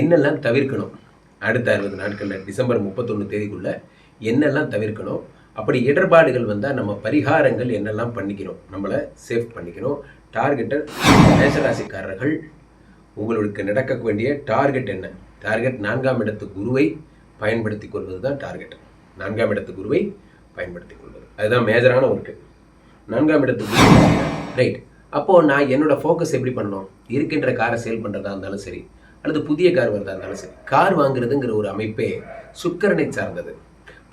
என்னெல்லாம் தவிர்க்கணும்? அடுத்த அறுபது நாட்களில் டிசம்பர் முப்பத்தொன்று தேதிக்குள்ள என்னெல்லாம் தவிர்க்கணும்? அப்படி இடர்பாடுகள் வந்தால் நம்ம பரிகாரங்கள் என்னெல்லாம் பண்ணிக்கிறோம்? நம்மளை சேஃப் பண்ணிக்கிறோம். டார்கெட்டர் மேசராசிக்காரர்கள் உங்களுக்கு நடக்க வேண்டிய டார்கெட் என்ன? டார்கெட் நான்காம் இடத்து குருவை பயன்படுத்தி கொள்வது தான் டார்கெட் நான்காம் இடத்து குருவை பயன்படுத்தி கொள்வது. அதுதான் மேஜரான ஒர்க்கு நான்காம் இடத்து குரு ரைட் அப்போது நான் என்னோடய ஃபோக்கஸ் எப்படி பண்ணணும்? இருக்கின்ற காரை சேல் பண்ணுறதா இருந்தாலும் சரி அல்லது புதிய கார் வரதா இருந்தாலும் சரி கார் வாங்குறதுங்கிற ஒரு அமைப்பே சுக்கரனை சார்ந்தது.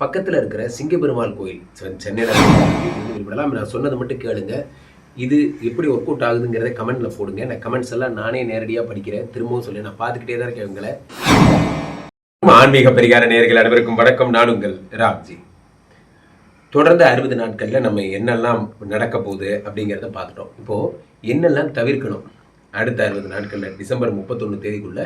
பக்கத்தில் இருக்கிற சிங்கப்பெருமாள் கோயில் சென்னையில் விடலாம் நான் சொன்னது மட்டும் கேளுங்க. இது எப்படி ஒர்க் அவுட் ஆகுதுங்கிறத கமெண்ட்ல போடுங்க. நான் கமெண்ட்ஸ் எல்லாம் நானே நேரடியாக படிக்கிறேன். திரும்பவும் சொல்லி நான் பார்த்துக்கிட்டே தான் இருக்கேன் உங்களை. ஆன்மீக பரிகார நேர்கள் அனைவருக்கும் வணக்கம். நான் உங்கள் ராம்ஜி. தொடர்ந்து அறுபது நாட்களில் நம்ம என்னெல்லாம் நடக்க போகுது அப்படிங்கிறத பார்த்துட்டோம். இப்போது என்னெல்லாம் தவிர்க்கணும்? அடுத்த அறுபது நாட்களில் டிசம்பர் முப்பத்தொன்று தேதிக்குள்ளே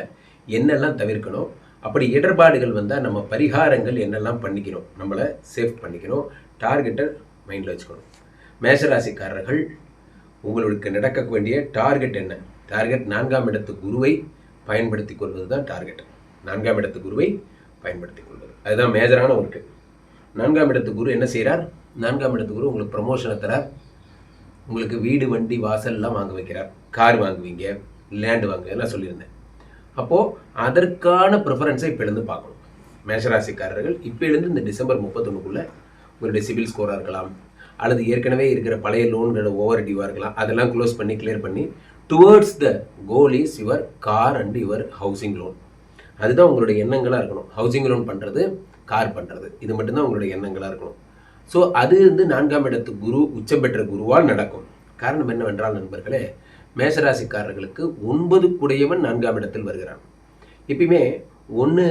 என்னெல்லாம் தவிர்க்கணும் அப்படி இடர்பாடுகள் வந்தால் நம்ம பரிகாரங்கள் என்னெல்லாம் பண்ணிக்கணும் நம்மளை சேஃப் பண்ணிக்கணும் டார்கெட்டை மைண்டில் வச்சுக்கணும். மேஷராசிக்காரர்கள் உங்களுக்கு நடக்க வேண்டிய டார்கெட் என்ன? டார்கெட் நான்காம் இடத்து குருவை பயன்படுத்தி கொள்வது தான் டார்கெட் நான்காம் இடத்து குருவை பயன்படுத்தி கொள்வது. அதுதான் மேஜரான ஒர்க்கு நான்காம் இடத்து குரு என்ன செய்கிறார் நான்காம் இடத்து குரு உங்களுக்கு ப்ரமோஷனை தரார். உங்களுக்கு வீடு வண்டி வாசல்லாம் வாங்க வைக்கிறார். கார் வாங்குவீங்க லேண்டு வாங்குவீங்க எல்லாம் சொல்லியிருந்தேன். அப்போது அதற்கான ப்ரிஃபரன்ஸை இப்போலேருந்து பார்க்கணும். மேஷராசிக்காரர்கள் இப்போலேருந்து இந்த டிசம்பர் முப்பத்தொன்னுக்குள்ளே உங்களுடைய சிவில் ஸ்கோராக இருக்கலாம் அல்லது ஏற்கனவே இருக்கிற பழைய லோன்களோட ஓவர் டியூவாக இருக்கலாம் அதெல்லாம் க்ளோஸ் பண்ணி கிளியர் பண்ணி towards the goal is your car and your housing loan அதுதான் உங்களுடைய எண்ணங்களாக இருக்கணும். ஹவுசிங் லோன் பண்ணுறது கார் பண்ணுறது இது மட்டும்தான் உங்களுடைய எண்ணங்களாக இருக்கணும். ஸோ அது வந்து நான்காம் இடத்து குரு உச்சம் பெற்ற குருவால் நடக்கும். காரணம் என்னவென்றால் நண்பர்களே மேசராசிக்காரர்களுக்கு ஒன்பது குடையவன் நான்காம் இடத்தில் வருகிறான். எப்பயுமே ஒன்று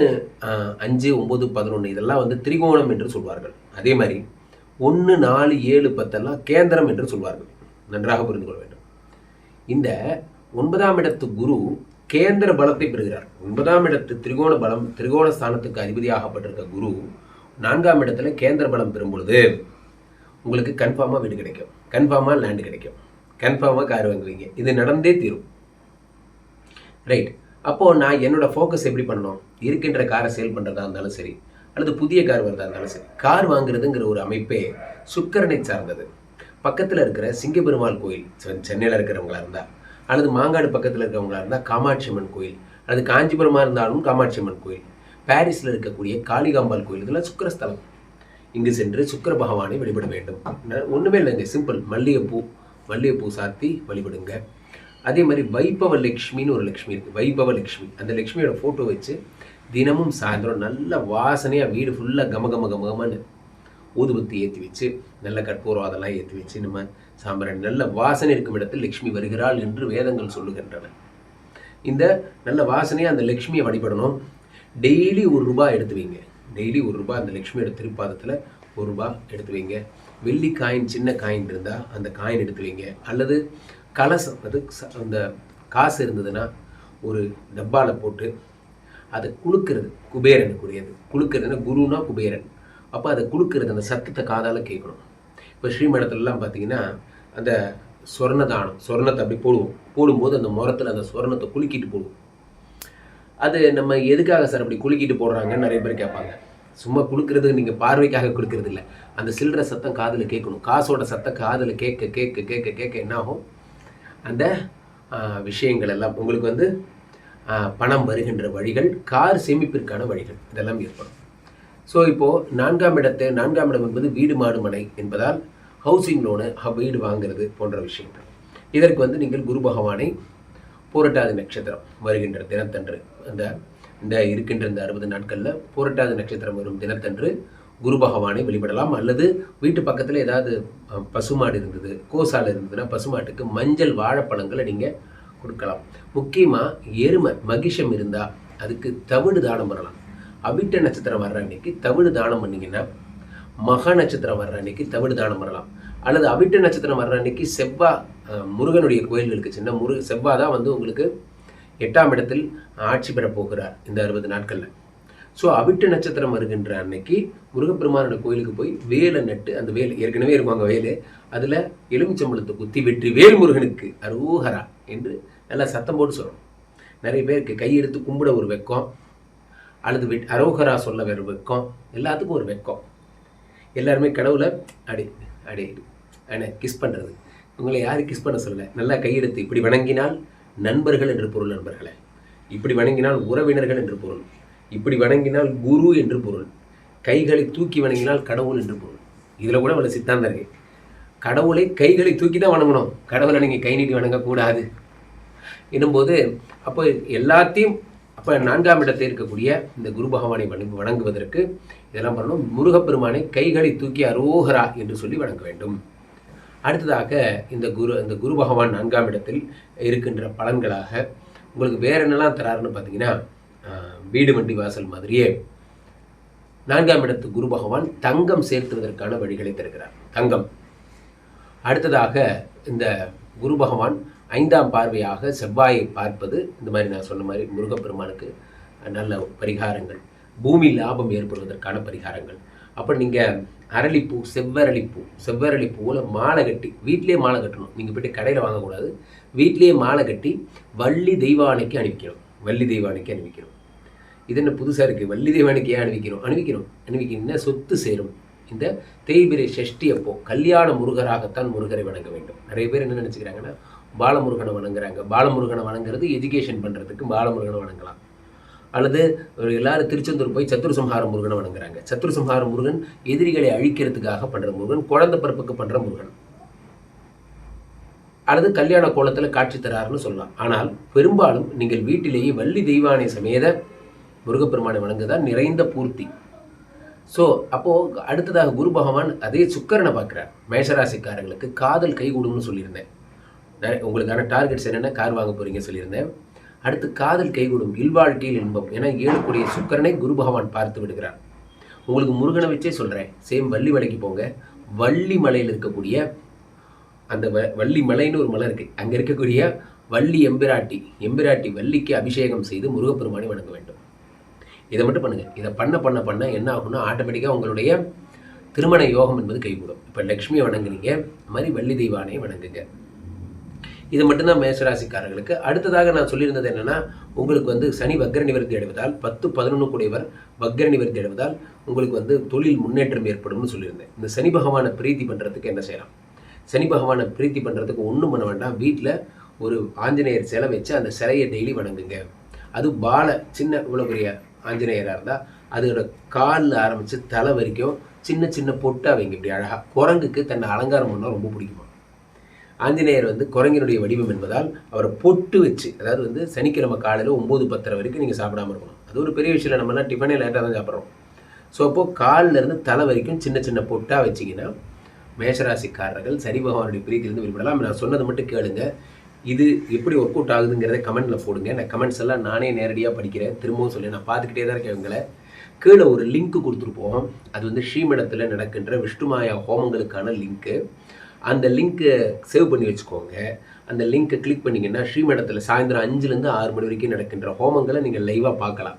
அஞ்சு ஒம்பது பதினொன்று இதெல்லாம் வந்து திரிகோணம் என்று சொல்வார்கள். அதே மாதிரி ஒன்று நாலு ஏழு பத்தெல்லாம் கேந்திரம் என்று சொல்வார்கள். நன்றாக புரிந்து கொள்ள வேண்டும். இந்த ஒன்பதாம் இடத்து குரு கேந்திர பலத்தை பெறுகிறார். ஒன்பதாம் இடத்து திரிகோண பலம் திரிகோண ஸ்தானத்துக்கு அதிபதியாகப்பட்டிருக்க குரு நான்காம் இடத்துல கேந்திர பலம் பெறும் பொழுது உங்களுக்கு கன்ஃபார்மாக வீடு கிடைக்கும். கன்ஃபார்மாக லேண்டு கிடைக்கும். கன்ஃபார்மாக கார் வாங்குவீங்க. இது நடந்தே தீரும். ரைட் அப்போது நான் என்னோட ஃபோக்கஸ் எப்படி பண்ணணும்? இருக்கின்ற காரை சேல் பண்ணுறதா இருந்தாலும் சரி அல்லது புதிய கார் வரதா இருந்தாலும் சரி கார் வாங்குறதுங்கிற ஒரு அமைப்பே சுக்கரனை சார்ந்தது. பக்கத்தில் இருக்கிற சிங்கப்பெருமாள் கோயில் சென்னையில் இருக்கிறவங்களா இருந்தால் அல்லது மாங்காடு பக்கத்தில் இருக்கிறவங்களா இருந்தால் காமாட்சி அம்மன் கோயில் அல்லது காஞ்சிபுரமாக இருந்தாலும் காமாட்சி அம்மன் கோயில் பாரிஸில் இருக்கக்கூடிய காளிகாம்பாள் கோயில் இதெல்லாம் சுக்கரஸ்தலம். இங்கு சென்று சுக்கிர பகவானை வழிபட வேண்டும். ஒன்றுமே ஒண்ணுமே இல்லைங்க சிம்பிள் மல்லிகைப்பூ மல்லிகைப்பூ சாத்தி வழிபடுங்க. அதே மாதிரி வைபவ லக்ஷ்மின்னு ஒரு லக்ஷ்மி இருக்குது வைபவ லக்ஷ்மி அந்த லக்ஷ்மியோட ஃபோட்டோ வச்சு தினமும் சாயந்தரம் நல்ல வாசனையாக வீடு ஃபுல்லாக கம கம கமகமன்னு ஊதுபத்தி ஏற்றி வச்சு நல்ல கற்பூரம் அதெல்லாம் ஏற்றி வச்சு நம்ம சாம்பிராணி நல்ல வாசனை இருக்கும் இடத்தில் லக்ஷ்மி வருகிறாள் என்று வேதங்கள் சொல்லுகின்றன. இந்த நல்ல வாசனையாக அந்த லக்ஷ்மியை வழிபடணும். டெய்லி ஒரு ரூபாய் எடுத்து வைங்க. டெய்லி ஒரு ரூபாய் அந்த லக்ஷ்மியோட திருப்பாதத்தில் ஒரு ரூபாய் எடுத்து வைங்க. வெள்ளி காயின் சின்ன காயின் இருந்தால் அந்த காயின் எடுத்து வைங்க அல்லது கலசம் அது அந்த காசு இருந்ததுன்னா ஒரு டப்பாவில் போட்டு அதை குலுக்கிறது குபேரனுக்குரியது. குலுக்கிறதுனா குருனா குபேரன். அப்போ அதை குலுக்கிறது அந்த சத்தத்தை காதால் கேட்கணும் இப்போ ஸ்ரீமடத்துலலாம் பார்த்தீங்கன்னா அந்த சொர்ண தானம் சொர்ணத்தை அப்படி போடுவோம். போடும்போது அந்த முரத்தில் அந்த சொர்ணத்தை குலுக்கிட்டு போடுவோம். அது நம்ம எதுக்காக சார் அப்படி குலுக்கிட்டு போடுறாங்கன்னு நிறைய பேர் கேட்பாங்க. சும்மா கொடுக்கறது நீங்கள் பார்வைக்காக கொடுக்கறது இல்லை அந்த சில்லற சத்தம் காதில் கேட்கணும். காசோட சத்தம் காதில் கேட்க கேட்க கேட்க கேட்க என்ன ஆகும் அந்த விஷயங்கள் எல்லாம் உங்களுக்கு வந்து பணம் வருகின்ற வழிகள் கார் சேமிப்பிற்கான வழிகள் இதெல்லாம் ஏற்படும். ஸோ இப்போது நான்காம் இடத்தை நான்காம் இடம் என்பது வீடு மாடு மனை என்பதால் ஹவுசிங் லோனு வீடு வாங்குறது போன்ற விஷயங்கள். இதற்கு வந்து நீங்கள் குரு பகவானை பூரட்டாதி நட்சத்திரம் வருகின்ற தினத்தன்று அந்த இந்த இருக்கின்ற இந்த அறுபது நாட்களில் பூரட்டாதி நட்சத்திரம் வரும் தினத்தன்று குரு பகவானை வழிபடலாம். அல்லது வீட்டு பக்கத்தில் ஏதாவது பசுமாடு இருந்தது கோசால் இருந்ததுன்னா பசுமாட்டுக்கு மஞ்சள் வாழைப்பழங்களை நீங்கள் கொடுக்கலாம். முக்கியமாக எருமை மகிஷம் இருந்தால் அதுக்கு தவிடு தானம் பண்ணலாம். அவிட்ட நட்சத்திரம் வர்ற அன்னைக்கு தவிடு தானம் பண்ணிங்கன்னா மக நட்சத்திரம் வர்ற அன்னைக்கு தவிடு தானம் பண்ணலாம். அல்லது அவிட்ட நட்சத்திரம் வர்ற அன்னைக்கு செவ்வா முருகனுடைய கோயில்களுக்கு சின்ன முரு செவ்வா தான் வந்து உங்களுக்கு எட்டாம் இடத்தில் ஆட்சி பெறப்போகிறார் இந்த அறுபது நாட்களில். ஸோ அவிட்டு நட்சத்திரம் வருகின்ற அன்னைக்கு முருகப்பெருமானோட கோயிலுக்கு போய் வேலை நட்டு அந்த வேலை ஏற்கனவே இருக்கும் அங்கே வேலு அதில் எலுமிச்சம்பழத்தை குத்தி வெற்றி வேல் முருகனுக்கு அரோஹரா என்று நல்லா சத்தம் போட்டு சொல்லணும். நிறைய பேருக்கு கையெடுத்து கும்பிட ஒரு வெக்கம் அல்லது வெ அரோகரா சொல்ல வேறு வெக்கம் எல்லாத்துக்கும் ஒரு வெக்கம். எல்லாருமே கடவுளை அடி அடி அண்ணே கிஸ் பண்ணுறது உங்களை யாரும் கிஸ் பண்ண சொல்லலை. நல்லா கையெடுத்து இப்படி வணங்கினால் நண்பர்கள் என்று பொருள் நண்பர்களே. இப்படி வணங்கினால் உறவினர்கள் என்று பொருள். இப்படி வணங்கினால் குரு என்று பொருள். கைகளை தூக்கி வணங்கினால் கடவுள் என்று பொருள். இதில் கூட உள்ள சித்தாந்தம் இருக்கு. கடவுளை கைகளை தூக்கி தான் வணங்கணும். கடவுளை நீங்கள் கை நீட்டி வணங்கக்கூடாது. என்னும்போது அப்போ எல்லாத்தையும் அப்போ நான்காம் இடத்தில் இருக்கக்கூடிய இந்த குரு பகவானை வணங்கு வணங்குவதற்கு இதெல்லாம் பண்ணணும். முருகப்பெருமானை கைகளை தூக்கி அரோகரா என்று சொல்லி வணங்க வேண்டும். அடுத்ததாக இந்த குரு இந்த குரு பகவான் நான்காம் இடத்தில் இருக்கின்ற பலன்களாக உங்களுக்கு வேற என்னெல்லாம் தராருன்னு பார்த்தீங்கன்னா வீடு வண்டி வாசல் மாதிரியே நான்காம் இடத்து குரு பகவான் தங்கம் சேர்த்துவதற்கான வழிகளை தருகிறார். தங்கம். அடுத்ததாக இந்த குரு பகவான் ஐந்தாம் பார்வையாக செவ்வாயை பார்ப்பது இந்த மாதிரி நான் சொன்ன மாதிரி முருகப்பெருமானுக்கு நல்ல பரிகாரங்கள் பூமி லாபம் ஏற்படுவதற்கான பரிகாரங்கள். அப்போ நீங்கள் அரளிப்பூ செவ்வரளிப்பூ செவ்வரளிப்பூவில் மாலை கட்டி வீட்டிலேயே மாலை கட்டணும். நீங்கள் போய்ட்டு கடையில் வாங்கக்கூடாது. வீட்டிலேயே மாலை கட்டி வள்ளி தெய்வானைக்கு அனுப்பிக்கணும் வள்ளி தெய்வானைக்கு அனுப்பிக்கணும் இது என்ன புதுசாக இருக்குது வள்ளி தெய்வானைக்கு ஏன் அணிவிக்கிறோம் அணிவிக்கிறோம் அணிவிக்கணும்னா சொத்து சேரும். இந்த தேய்பிரை ஷஷ்டி அப்போ கல்யாண முருகராகத்தான் முருகரை வணங்க வேண்டும். நிறைய பேர் என்ன நினச்சிக்கிறாங்கன்னா பாலமுருகனை வணங்குறாங்க. பாலமுருகனை வணங்குறது எஜுகேஷன் பண்ணுறதுக்கு பாலமுருகனை வணங்கலாம். அல்லது ஒரு எல்லாரும் திருச்செந்தூர் போய் சத்துருசம்ஹார முருகனை வணங்குறாங்க. சத்துருசம்ஹார முருகன் எதிரிகளை அழிக்கிறதுக்காக பண்ணுற முருகன் குழந்தை பிறப்புக்கு பண்ணுற முருகன். அல்லது கல்யாண கோலத்தில் காட்சி தராருன்னு சொல்லலாம். ஆனால் பெரும்பாலும் நீங்கள் வீட்டிலேயே வள்ளி தெய்வானை சமேத முருகப்பெருமானை வணங்குதான் நிறைந்த பூர்த்தி. ஸோ அப்போது அடுத்ததாக குரு பகவான் அதே சுக்கரனை பார்க்குறார். மேஷராசிக்காரங்களுக்கு காதல் கைகூடும்னு சொல்லியிருந்தேன். உங்களுக்கான டார்கெட்ஸ் என்னென்ன? கார் வாங்க போகிறீங்கன்னு சொல்லியிருந்தேன். அடுத்து காதல் கைகூடும் இல்வாழ்க்கையில் இன்பம் என ஏழுக்குடைய சுக்கரனை குரு பகவான் பார்த்து விடுகிறார். உங்களுக்கு முருகனை வச்சே சொல்கிறேன் சேம் வள்ளி மலைக்கு போங்க. வள்ளி மலையில் இருக்கக்கூடிய அந்த வ வள்ளி மலைன்னு ஒரு மலை இருக்குது அங்கே இருக்கக்கூடிய வள்ளி எம்பிராட்டி எம்பிராட்டி வள்ளிக்கு அபிஷேகம் செய்து முருகப்பெருமானை வணங்க வேண்டும். இதை மட்டும் பண்ணுங்கள் இதை பண்ண பண்ண பண்ண என்ன ஆகும்னா ஆட்டோமேட்டிக்காக உங்களுடைய திருமண யோகம் என்பது கைகூடும். இப்போ லக்ஷ்மியை வணங்குனீங்க இந்த மாதிரி வள்ளி தெய்வானையை வணங்குங்க. இது மட்டும்தான் மேசராசிக்காரர்களுக்கு. அடுத்ததாக நான் சொல்லியிருந்தது என்னன்னா உங்களுக்கு வந்து சனி வக்ர நிவர்த்தி அடைவதால் பத்து பதினொன்று கூடியவர் வக்ர நிவர்த்தி அடைவதால் உங்களுக்கு வந்து தொழில் முன்னேற்றம் ஏற்படும்னு சொல்லியிருந்தேன். இந்த சனி பகவானை பிரீத்தி பண்ணுறதுக்கு என்ன செய்யலாம்? சனி பகவானை பிரீத்தி பண்ணுறதுக்கு ஒன்றும் பண்ண வேண்டாம். வீட்டில் ஒரு ஆஞ்சநேயர் சிலை வச்சு அந்த சிலையை டெய்லி வணங்குங்க. அது பால சின்ன இவ்வளோ பெரிய ஆஞ்சநேயராக இருந்தால் அதோட காலில் ஆரம்பித்து தலை வரைக்கும் சின்ன சின்ன பொட்டு வைங்க இப்படி அழகாக குரங்குக்கு தன்னை அலங்காரம் பண்ணால் ரொம்ப பிடிக்குமா? ஆஞ்சநேயர் வந்து குரங்கினுடைய வடிவம் என்பதால் அவரை பொட்டு வச்சு அதாவது வந்து சனிக்கிழமை காலையில் ஒம்பது பத்தரை வரைக்கும் நீங்கள் சாப்பிடாம இருக்கணும். அது ஒரு பெரிய விஷயம் இல்லை. டிஃபனே லேட்டாக தான் சாப்பிட்றோம். ஸோ அப்போது காலிலேருந்து தலை வரைக்கும் சின்ன சின்ன பொட்டாக வச்சிங்கன்னா மேஷராசிக்காரர்கள் சரி பகவானுடைய பிரீத்திலிருந்து விடுபடலாம். நான் சொன்னதை மட்டும் கேளுங்க. இது எப்படி ஒர்க் அவுட் ஆகுதுங்கிறத கமெண்ட்டில் போடுங்க. நான் கமெண்ட்ஸ் எல்லாம் நானே நேரடியாக படிக்கிறேன். திரும்பவும் சொல்லி நான் பார்த்துக்கிட்டே தான் இருக்கேன் இவங்களை கீழே ஒரு லிங்க் கொடுத்துருப்போம் அது வந்து ஸ்ரீமடத்தில் நடக்கின்ற விஷ்ணுமாயா ஹோமங்களுக்கான லிங்க்கு அந்த லிங்க்கை சேவ் பண்ணி வச்சுக்கோங்க. அந்த லிங்க்கை கிளிக் பண்ணிங்கன்னா ஸ்ரீமடத்தில் சாயந்தரம் அஞ்சுலேருந்து ஆறு மணி வரைக்கும் நடக்கின்ற ஹோமங்களை நீங்கள் லைவாக பார்க்கலாம்.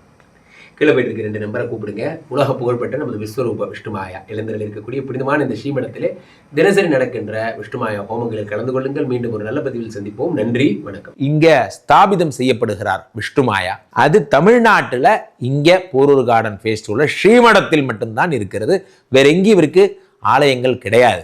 கீழே போயிட்டு இருக்க ரெண்டு நம்பரை கூப்பிடுங்க. உலக புகழ்பெற்ற நமது விஸ்வரூப விஷ்ணுமாயா. இளைஞர்கள் இருக்கக்கூடிய புனிதமான இந்த ஸ்ரீமடத்திலே தினசரி நடக்கின்ற விஷ்ணுமாயா ஹோமங்களில் கலந்து கொள்ளுங்கள். மீண்டும் ஒரு நல்ல பதிவில் சந்திப்போம். நன்றி வணக்கம். இங்க ஸ்தாபிதம் செய்யப்படுகிறார் விஷ்ணுமாயா. அது தமிழ்நாட்டில் இங்க போரூர் கார்டன் ஃபேஸ்டிவலில் ஸ்ரீமடத்தில் மட்டும்தான் இருக்கிறது. வேற எங்கேயும் இவருக்கு ஆலயங்கள் கிடையாது.